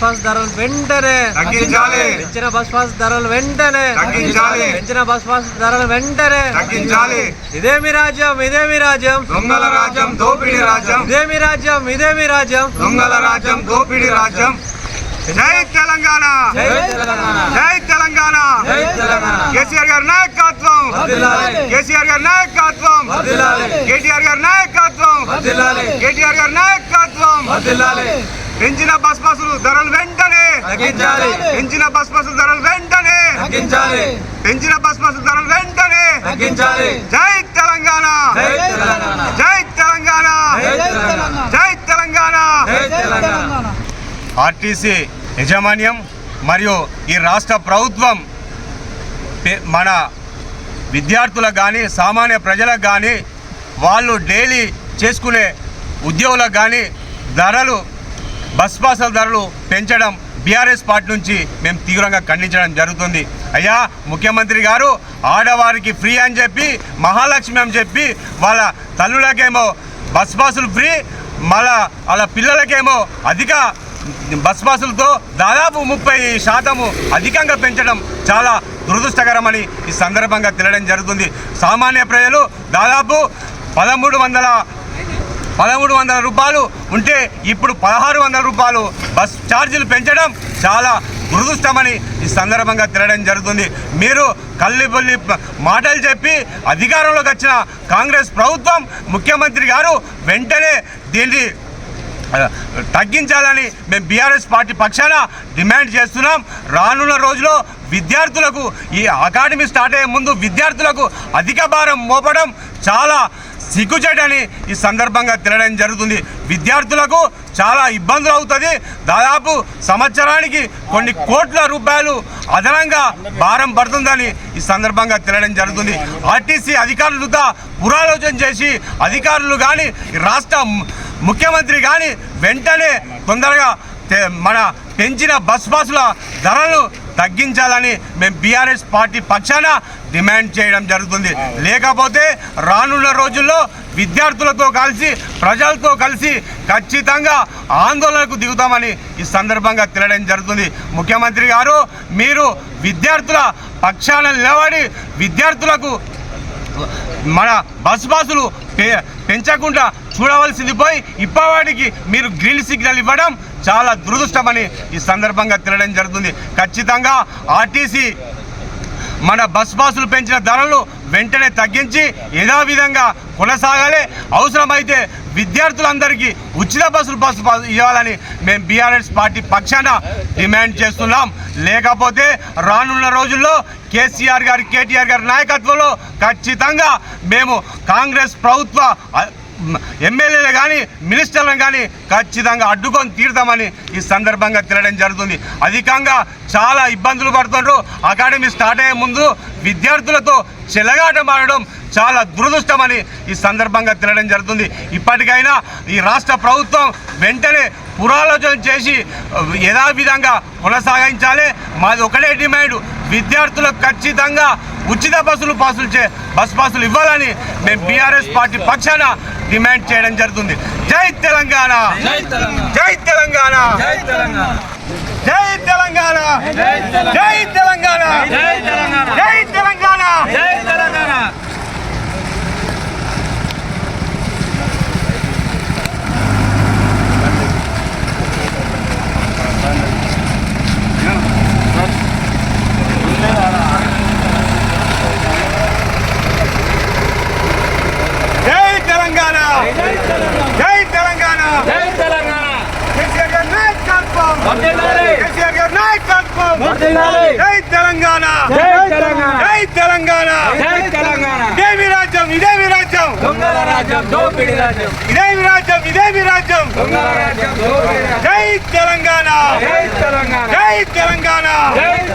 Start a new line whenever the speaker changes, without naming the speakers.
ధరలు వెంటనే.
తగ్గించాలి.
పెంచిన బస్ పాస్ ధరలు వెంటనే.
తగ్గించాలి.
పెంచిన బస్ పాస్ ధరలు వెంటనే.
తగ్గించాలి.
ఇదేమి రాజ్యం ఇదేమి రాజ్యం.
దొంగల రాజ్యం దోపిడీ రాజ్యం.
ఇదేమి రాజ్యం ఇదేమి రాజ్యం.
దొంగల రాజ్యం దోపిడీ రాజ్యం. జై తెలంగాణ.
జై తెలంగాణ.
కేసీఆర్ గారి నాయకత్వం. కేసీఆర్ గారి నాయకత్వం. కేటీఆర్ గారి నాయకత్వం. కేటీఆర్ గారి నాయకత్వం. పెంచిన బస్ ధరలు వెంటనే.
తగ్గించాలి.
పెంచిన బస్ పాసులు ధరలు వెంటనే.
తగ్గించాలి.
పెంచిన బస్ పాసులు ధరలు వెంటనే.
తగ్గించాలి.
జై తెలంగాణ.
జై తెలంగాణ.
జై తెలంగాణ.
జై తెలంగాణ.
జై తెలంగాణ.
జై తెలంగాణ.
ఆర్టీసీ యజమాన్యం మరియు ఈ రాష్ట్ర ప్రభుత్వం మన విద్యార్థులకు కానీ సామాన్య ప్రజలకు కానీ వాళ్ళు డైలీ చేసుకునే ఉద్యోగులకు కానీ ధరలు బస్ పాసుల ధరలు పెంచడం బీఆర్ఎస్ పార్టీ నుంచి మేము తీవ్రంగా ఖండించడం జరుగుతుంది. అయ్యా ముఖ్యమంత్రి గారు ఆడవారికి ఫ్రీ అని చెప్పి మహాలక్ష్మి అని చెప్పి వాళ్ళ తల్లులకేమో బస్ పాసులు ఫ్రీ మళ్ళా వాళ్ళ పిల్లలకేమో అధిక బస్ పాసులతో దాదాపు ముప్పై శాతము అధికంగా పెంచడం చాలా దురదృష్టకరమని ఈ సందర్భంగా తెలియడం జరుగుతుంది. సామాన్య ప్రజలు దాదాపు పదమూడు వందల పదమూడు వందల రూపాయలు ఉంటే ఇప్పుడు పదహారు వందల రూపాయలు బస్ ఛార్జీలు పెంచడం చాలా దురదృష్టమని ఈ సందర్భంగా తిరగడం జరుగుతుంది. మీరు కల్లిబొల్లి మాటలు చెప్పి అధికారంలోకి వచ్చిన కాంగ్రెస్ ప్రభుత్వం ముఖ్యమంత్రి గారు వెంటనే దీన్ని తగ్గించాలని మేము బీఆర్ఎస్ పార్టీ పక్షాన డిమాండ్ చేస్తున్నాం. రానున్న రోజులో విద్యార్థులకు ఈ అకాడమీ స్టార్ట్ అయ్యే ముందు విద్యార్థులకు అధిక భారం మోపడం చాలా సిగ్గుచేటని ఈ సందర్భంగా తెలియడం జరుగుతుంది. విద్యార్థులకు చాలా ఇబ్బందులు అవుతుంది. దాదాపు సంవత్సరానికి కొన్ని కోట్ల రూపాయలు అదనంగా భారం పడుతుందని ఈ సందర్భంగా తెలియడం జరుగుతుంది. ఆర్టీసీ అధికారులతో పురాలోచన చేసి అధికారులు కానీ రాష్ట్ర ముఖ్యమంత్రి కానీ వెంటనే తొందరగా మన పెంచిన బస్ పాసుల ధరలు తగ్గించాలని మేము బీఆర్ఎస్ పార్టీ పక్షాన డిమాండ్ చేయడం జరుగుతుంది. లేకపోతే రానున్న రోజుల్లో విద్యార్థులతో కలిసి ప్రజలతో కలిసి ఖచ్చితంగా ఆందోళనకు దిగుతామని ఈ సందర్భంగా తెలియడం జరుగుతుంది. ముఖ్యమంత్రి గారు మీరు విద్యార్థుల పక్షాన నిలబడి విద్యార్థులకు మన బస్ బాసులు పె- పెంచకుండా చూడవలసింది పోయి ఇప్పటికి మీరు గ్రీన్ సిగ్నల్ ఇవ్వడం చాలా దురదృష్టమని ఈ సందర్భంగా తెలియడం జరుగుతుంది. ఖచ్చితంగా ఆర్టీసీ మన బస్ పాసులు పెంచిన ధరలు వెంటనే తగ్గించి యథావిధంగా కొనసాగాలి. అవసరమైతే విద్యార్థులందరికీ ఉచిత బస్సులు బస్సు ఇవ్వాలని మేము బీఆర్ఎస్ పార్టీ పక్షాన డిమాండ్ చేస్తున్నాం. లేకపోతే రానున్న రోజుల్లో కేసీఆర్ గారి కేటీఆర్ గారి నాయకత్వంలో ఖచ్చితంగా మేము కాంగ్రెస్ ప్రభుత్వ ఎమ్మెల్యేలు కానీ మినిస్టర్లను కానీ ఖచ్చితంగా అడ్డుకొని తీరుతామని ఈ సందర్భంగా తిరగడం జరుగుతుంది. అధికంగా చాలా ఇబ్బందులు పడుతుండ్రు. అకాడమీ స్టార్ట్ అయ్యే ముందు విద్యార్థులతో చెలగాటమాడడం చాలా దురదృష్టమని ఈ సందర్భంగా తినడం జరుగుతుంది. ఇప్పటికైనా ఈ రాష్ట్ర ప్రభుత్వం వెంటనే పురాలోచన చేసి యథావిధంగా కొనసాగించాలి. మాది ఒకటే డిమాండ్. విద్యార్థులకు ఖచ్చితంగా ఉచిత బస్సులు పాసులు చే బస్ పాసులు ఇవ్వాలని మేము బీఆర్ఎస్ పార్టీ పక్షాన డిమాండ్ చేయడం జరుగుతుంది జై తెలంగాణ
జై తెలంగాణ
జై తెలంగాణ
జై తెలంగాణ
జై తెలంగాణ
జై తెలంగాణ
జై తెలంగాణ
జై తెలంగాణ
జై తెలంగాణ
జై తెలంగాణ
జై తెలంగాణ జై తెలంగాణ
జై తెలంగాణ
కేసీఆర్ గారి నాయకత్వం
వర్ధిల్లాలి.
కేసీఆర్ గారి నాయకత్వం
వర్ధిల్లాలి.
జై తెలంగాణ.
జై తెలంగాణ.
జై తెలంగాణ.
జై తెలంగాణ.
ఇదేమి రాజ్యం ఇదేమి రాజ్యం.
దొంగల రాజ్యం దోపిడి రాజ్యం.
ఇదేమి రాజ్యం ఇదేమి రాజ్యం.
దొంగల రాజ్యం దోపిడి రాజ్యం.
జై తెలంగాణ.
జై తెలంగాణ.
జై తెలంగాణ.
జై తెలంగాణ